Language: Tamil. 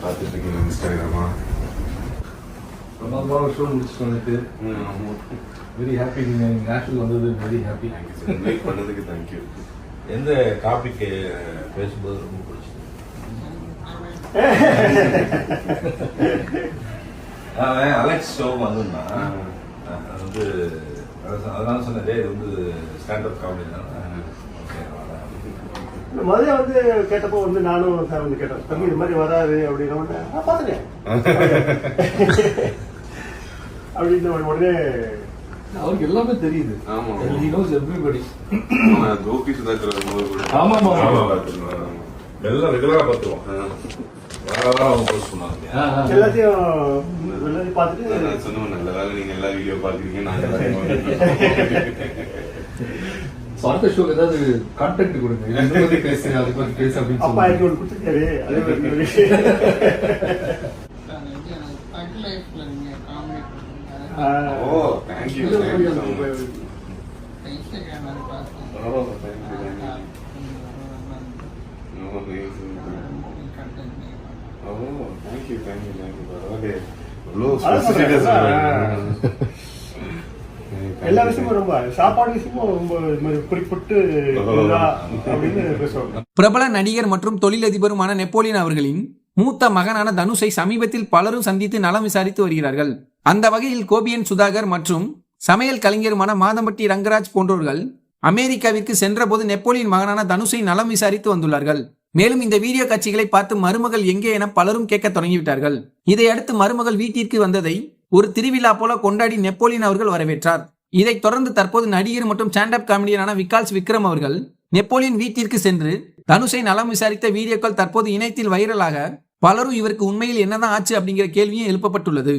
பார்த்துட்டு இருக்கீங்க இன்ஸ்டாகிராமா. ரொம்ப வருஷம் முடிச்சுட்டு வந்துட்டு வெரி ஹாப்பி நீங்கள் நேஷனல் வந்தது வெரி ஹாப்பி இன்வைட் பண்ணதுக்கு தேங்க்யூ எந்த டாபிக் பேசும்போது ரொம்ப பிடிச்சது அவன் அலெக்ஸ் ஷோ வந்திருந்தான் அது வந்து அதான் அதனால "டேய், இது வந்து ஸ்டாண்டப் காமெடி தான்? முதல்ல வந்து கேட்டப்போ வந்து நானும் சார் வந்து கேட்டேன் தம்பி இது மாதிரி வராது அப்படின்ன நான் பார்த்துட்டேன் அப்படின்னு உடனே அவருக்கு எல்லாமே தெரியுது. ஆமா. ஹி நோஸ் எவ்ரிபடி ஆமா, கோபி சுதாகர் ஆமா, ஆமா. எல்லாம் ரெகுலராக பார்த்துருவோம் எல்லாத்தையும் பார்த்துட்டு நான் சொன்னேன் நல்ல வேலை நீங்க எல்லா வீடியோ பாக்குறீங்க நான் அடுத்த ஷோக்கு ஏதாவது கான்டென்ட் கொடுங்க. இதை பத்தி பேசு அதை பத்தி பேசு அப்படின்னு அப்பா எனக்கு ஒன்று கொடுத்துருக்காரு. அதே மாதிரி ஓ thank you oh thank you thank you thank you பரவாயில்ல இவ்வளோ. எல்லா விஷயமும் ரொம்ப சாப்பாடு விஷயமும் ரொம்ப குறிப்பிட்டு அப்படின்னு பேசுவாங்க. பிரபல நடிகர் மற்றும் தொழிலதிபருமான நெப்போலியன் அவர்களின் மூத்த மகனான தனுஷை சமீபத்தில் பலரும் சந்தித்து நலம் விசாரித்து வருகிறார்கள். அந்த வகையில் கோபியன் சுதாகர் மற்றும் சமையல் கலைஞருமான மாதம்பட்டி ரங்கராஜ் போன்றோர்கள் அமெரிக்காவிற்கு சென்றபோது நெப்போலியன் மகனான தனுஷை நலம் விசாரித்து வந்துள்ளார்கள். மேலும் இந்த வீடியோ காட்சிகளை பார்த்து மருமகள் எங்கே என பலரும் கேட்க தொடங்கிவிட்டார்கள். இதையடுத்து மருமகள் வீட்டிற்கு வந்ததை ஒரு திருவிழா போல கொண்டாடி நெப்போலியன் அவர்கள் வரவேற்றார். இதைத் தொடர்ந்து தற்போது நடிகர் மற்றும் ஸ்டாண்டப் காமெடியனான விகாஸ் விக்ரம் அவர்கள் நெப்போலியன் வீட்டிற்கு சென்று தனுஷை நலம் விசாரித்த வீடியோக்கள் தற்போது இணையத்தில் வைரலாக பலரும் இவருக்கு உண்மையில் என்னதான் ஆச்சு அப்படிங்கிற கேள்வியும் எழுப்பப்பட்டுள்ளது.